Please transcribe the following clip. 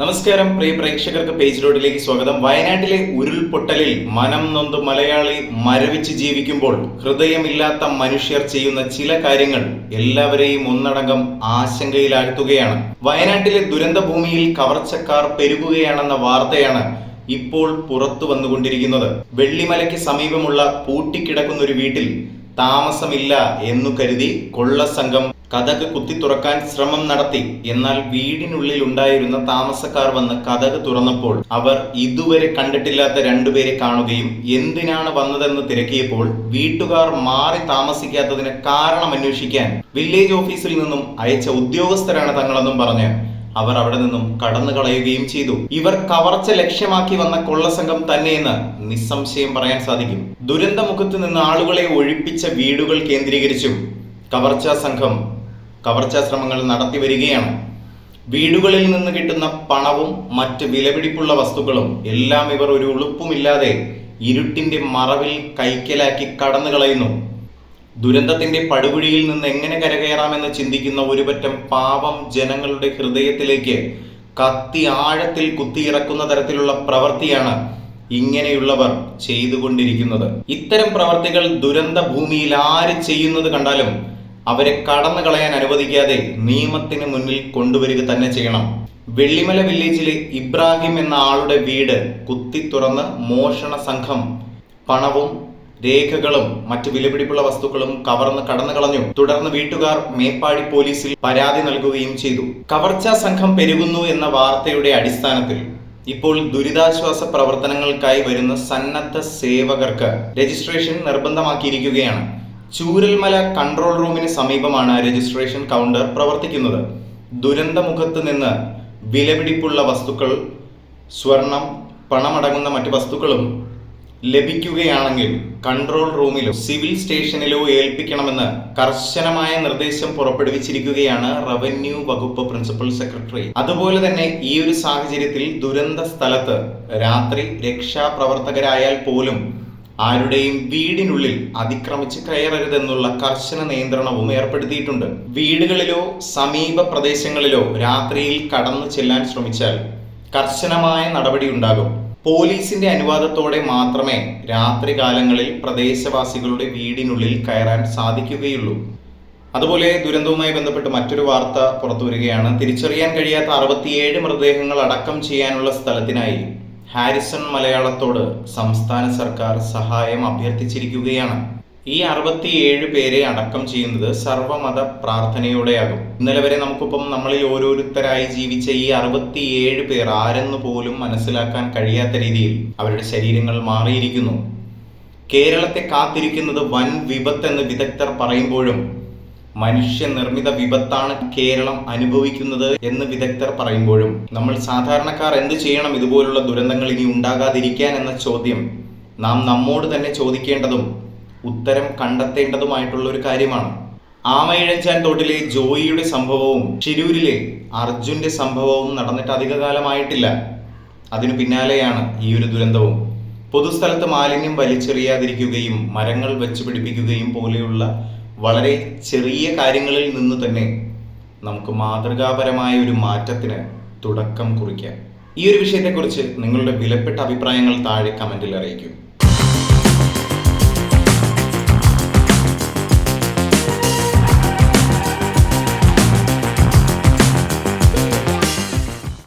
നമസ്കാരം പ്രിയ പ്രേക്ഷകർക്ക് പേജ് റോഡിലേക്ക് സ്വാഗതം. വയനാട്ടിലെ ഉരുൾപൊട്ടലിൽ മനം നൊന്ത് മലയാളി മരവിച്ച് ജീവിക്കുമ്പോൾ ഹൃദയമില്ലാത്ത മനുഷ്യർ ചെയ്യുന്ന ചില കാര്യങ്ങൾ എല്ലാവരെയും ഒന്നടങ്കം ആശങ്കയിലാഴ്ത്തുകയാണ്. വയനാട്ടിലെ ദുരന്ത ഭൂമിയിൽ കവർച്ചക്കാർ പെരുകുകയാണെന്ന വാർത്തയാണ് ഇപ്പോൾ പുറത്തു വന്നുകൊണ്ടിരിക്കുന്നത്. വെള്ളിമലയ്ക്ക് സമീപമുള്ള പൂട്ടിക്കിടക്കുന്ന ഒരു വീട്ടിൽ താമസമില്ല എന്നു കരുതി കൊള്ള സംഘം കഥക് കുത്തി തുറക്കാൻ ശ്രമം നടത്തി. എന്നാൽ വീടിനുള്ളിൽ ഉണ്ടായിരുന്ന താമസക്കാർ വന്ന് കഥക് തുറന്നപ്പോൾ അവർ ഇതുവരെ കണ്ടിട്ടില്ലാത്ത രണ്ടുപേരെ കാണുകയും എന്തിനാണ് വന്നതെന്ന് തിരക്കിയപ്പോൾ വീട്ടുകാർ മാറി താമസിക്കാത്തതിന് കാരണം അന്വേഷിക്കാൻ വില്ലേജ് ഓഫീസിൽ നിന്നും അയച്ച ഉദ്യോഗസ്ഥരാണ് തങ്ങളെന്നും പറഞ്ഞ് അവർ അവിടെ നിന്നും കടന്നു കളയുകയും ചെയ്തു. ഇവർ കവർച്ച ലക്ഷ്യമാക്കി വന്ന കൊള്ളസംഘം തന്നെയെന്ന് നിസ്സംശയം പറയാൻ സാധിക്കും. ദുരന്തമുഖത്ത് നിന്ന് ആളുകളെ ഒഴിപ്പിച്ച വീടുകൾ കേന്ദ്രീകരിച്ചും കവർച്ചാ സംഘം കവർച്ചാ ശ്രമങ്ങൾ നടത്തി വരികയാണ് വീടുകളിൽ നിന്ന് കിട്ടുന്ന പണവും മറ്റ് വിലപിടിപ്പുള്ള വസ്തുക്കളും എല്ലാം ഇവർ ഒരു ഉളുപ്പുമില്ലാതെ ഇരുട്ടിന്റെ മറവിൽ കൈക്കലാക്കി കടന്നു കളയുന്നു. ദുരന്തത്തിന്റെ പടുകുഴിയിൽ നിന്ന് എങ്ങനെ കരകയറാമെന്ന് ചിന്തിക്കുന്ന ഒരുപറ്റം പാവം ജനങ്ങളുടെ ഹൃദയത്തിലേക്ക് കത്തി ആഴത്തിൽ കുത്തിയിറക്കുന്ന തരത്തിലുള്ള പ്രവൃത്തിയാണ് ഇങ്ങനെയുള്ളവർ ചെയ്തുകൊണ്ടിരിക്കുന്നത്. ഇത്തരം പ്രവർത്തികൾ ദുരന്ത ഭൂമിയിൽ ആര് ചെയ്യുന്നത് കണ്ടാലും അവരെ കടന്നു കളയാൻ അനുവദിക്കാതെ നിയമത്തിന് മുന്നിൽ കൊണ്ടുവരിക തന്നെ ചെയ്യണം. വെള്ളിമല വില്ലേജിലെ ഇബ്രാഹിം എന്ന ആളുടെ വീട് കുത്തി തുറന്ന് മോഷണ സംഘം പണവും രേഖകളും മറ്റു വിലപിടിപ്പുള്ള വസ്തുക്കളും കവർന്ന് കടന്നു കളഞ്ഞു. തുടർന്ന് വീട്ടുകാർ മേപ്പാടി പോലീസിൽ പരാതി നൽകുകയും ചെയ്തു. കവർച്ചാ സംഘം പെരുകുന്നു എന്ന വാർത്തയുടെ അടിസ്ഥാനത്തിൽ ഇപ്പോൾ ദുരിതാശ്വാസ പ്രവർത്തനങ്ങൾക്കായി വരുന്ന സന്നദ്ധ സേവകർക്ക് രജിസ്ട്രേഷൻ നിർബന്ധമാക്കിയിരിക്കുകയാണ്. ചൂരൽമല കൺട്രോൾ റൂമിന് സമീപമാണ് രജിസ്ട്രേഷൻ കൗണ്ടർ പ്രവർത്തിക്കുന്നത്. ദുരന്തമുഖത്ത് നിന്ന് വിലപിടിപ്പുള്ള വസ്തുക്കൾ സ്വർണം പണമടങ്ങുന്ന മറ്റു വസ്തുക്കളും ലഭിക്കുകയാണെങ്കിൽ കൺട്രോൾ റൂമിലോ സിവിൽ സ്റ്റേഷനിലോ ഏൽപ്പിക്കണമെന്ന് കർശനമായ നിർദ്ദേശം പുറപ്പെടുവിച്ചിരിക്കുകയാണ് റവന്യൂ വകുപ്പ് പ്രിൻസിപ്പൽ സെക്രട്ടറി അതുപോലെ തന്നെ ഈ ഒരു സാഹചര്യത്തിൽ ദുരന്ത സ്ഥലത്ത് രാത്രി രക്ഷാപ്രവർത്തകരായാൽ പോലും ആരുടെയും വീടിനുള്ളിൽ അതിക്രമിച്ച് കയറരുതെന്നുള്ള കർശന നിയന്ത്രണവും ഏർപ്പെടുത്തിയിട്ടുണ്ട്. വീടുകളിലോ സമീപ പ്രദേശങ്ങളിലോ രാത്രിയിൽ കടന്നു ചെല്ലാൻ ശ്രമിച്ചാൽ കർശനമായ നടപടി ഉണ്ടാകും. പോലീസിന്റെ അനുവാദത്തോടെ മാത്രമേ രാത്രികാലങ്ങളിൽ പ്രദേശവാസികളുടെ വീടിനുള്ളിൽ കയറാൻ സാധിക്കുകയുള്ളൂ. അതുപോലെ ദുരന്തവുമായി ബന്ധപ്പെട്ട് മറ്റൊരു വാർത്ത പുറത്തു വരികയാണ് തിരിച്ചറിയാൻ കഴിയാത്ത അറുപത്തിയേഴ് മൃതദേഹങ്ങൾ അടക്കം ചെയ്യാനുള്ള സ്ഥലത്തിനായി ഹാരിസൺ മലയാളത്തോട് സംസ്ഥാന സർക്കാർ സഹായം അഭ്യർത്ഥിച്ചിരിക്കുകയാണ്. ഈ അറുപത്തിയേഴ് പേരെ അടക്കം ചെയ്യുന്നത് സർവമത പ്രാർത്ഥനയോടെയാകും. ഇന്നലെ വരെ നമുക്കിപ്പം നമ്മളിൽ ഓരോരുത്തരായി ജീവിച്ച ഈ അറുപത്തിയേഴ് പേർ ആരെന്ന് പോലും മനസ്സിലാക്കാൻ കഴിയാത്ത രീതിയിൽ അവരുടെ ശരീരങ്ങൾ മാറിയിരിക്കുന്നു. കേരളത്തെ കാത്തിരിക്കുന്നത് വൻ വിപത്തെന്ന് വിദഗ്ധർ പറയുമ്പോഴും മനുഷ്യനിർമ്മിത വിപത്താണ് കേരളം അനുഭവിക്കുന്നത് എന്ന് വിദഗ്ധർ പറയുമ്പോഴും നമ്മൾ സാധാരണക്കാർ എന്ത് ചെയ്യണം ഇതുപോലുള്ള ദുരന്തങ്ങൾ ഇനി ഉണ്ടാകാതിരിക്കാൻ എന്ന ചോദ്യം നാം നമ്മോട് തന്നെ ചോദിക്കേണ്ടതും ഉത്തരം കണ്ടെത്തേണ്ടതുമായിട്ടുള്ള ഒരു കാര്യമാണ്. ആമയിഴഞ്ചാൻ തോട്ടിലെ ജോയിയുടെ സംഭവവും ഷിരൂരിലെ അർജുന്റെ സംഭവവും നടന്നിട്ട് അധിക കാലമായിട്ടില്ല അതിനു പിന്നാലെയാണ് ഈ ഒരു ദുരന്തവും. പൊതുസ്ഥലത്ത് മാലിന്യം വലിച്ചെറിയാതിരിക്കുകയും മരങ്ങൾ വെച്ച് പിടിപ്പിക്കുകയും പോലെയുള്ള വളരെ ചെറിയ കാര്യങ്ങളിൽ നിന്ന് തന്നെ നമുക്ക് മാതൃകാപരമായ ഒരു മാറ്റത്തിന് തുടക്കം കുറിക്കാം. ഈ ഒരു വിഷയത്തെക്കുറിച്ച് നിങ്ങളുടെ വിലപ്പെട്ട അഭിപ്രായങ്ങൾ താഴെ കമന്റിൽ അറിയിക്കും.